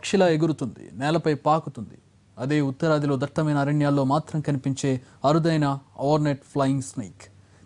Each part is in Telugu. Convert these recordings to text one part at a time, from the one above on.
పక్షిలా ఎగురుతుంది నేలపై పాకుతుంది. అదే ఉత్తరాదిలో దట్టమైన అరణ్యాల్లో మాత్రం కనిపించే అరుదైన ఓవర్నెట్ ఫ్లయింగ్ స్నేక్.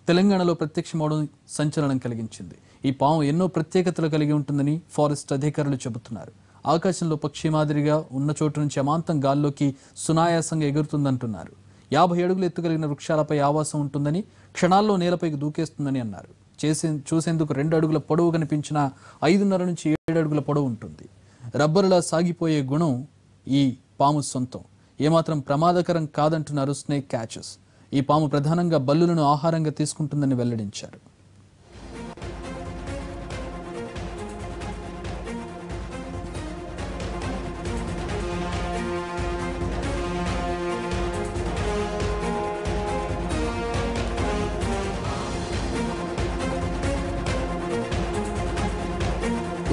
తెలంగాణలో ప్రత్యక్షమవడం సంచలనం కలిగించింది. ఈ పాము ఎన్నో ప్రత్యేకతలు కలిగి ఉంటుందని ఫారెస్ట్ అధికారులు చెబుతున్నారు. ఆకాశంలో పక్షి మాదిరిగా ఉన్న చోటు నుంచి అమాంతం గాల్లోకి సునాయాసంగా ఎగురుతుందంటున్నారు. యాభై అడుగులు ఎత్తుగలిగిన వృక్షాలపై ఆవాసం ఉంటుందని క్షణాల్లో నేలపైకి దూకేస్తుందని అన్నారు. చేసే చూసేందుకు రెండు అడుగుల పొడవు కనిపించిన ఐదున్నర నుంచి ఏడు అడుగుల పొడవు ఉంటుంది. రబ్బరులా సాగిపోయే గుణం ఈ పాము సొంతం. ఏమాత్రం ప్రమాదకరం కాదంటున్నారు స్నేక్ క్యాచెస్. ఈ పాము ప్రధానంగా బల్లులను ఆహారంగా తీసుకుంటుందని వెల్లడించారు.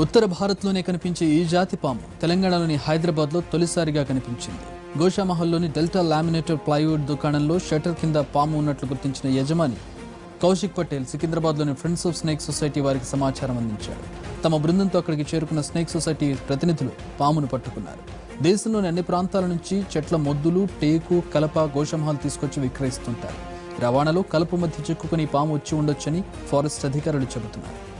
ఉత్తర భారత్లోనే కనిపించే ఈ జాతి పాము తెలంగాణలోని హైదరాబాద్లో తొలిసారిగా కనిపించింది. గోషామహల్లోని డెల్టా లామినేటర్ ప్లైవుడ్ దుకాణంలో షట్టర్ కింద పాము ఉన్నట్లు గుర్తించిన యజమాని కౌశిక్ పటేల్ సికింద్రాబాద్లోని ఫ్రెండ్స్ ఆఫ్ స్నేక్ సొసైటీ వారికి సమాచారం అందించారు తమ బృందంతో అక్కడికి చేరుకున్న స్నేక్ సొసైటీ ప్రతినిధులు పామును పట్టుకున్నారు. దేశంలోని అన్ని ప్రాంతాల నుంచి చెట్ల మొద్దులు టేకు కలప గోషమహల్ తీసుకొచ్చి విక్రయిస్తుంటారు. రవాణాలో కలప మధ్య చిక్కుకుని పాము వచ్చి ఉండొచ్చని ఫారెస్ట్ అధికారులు చెబుతున్నారు.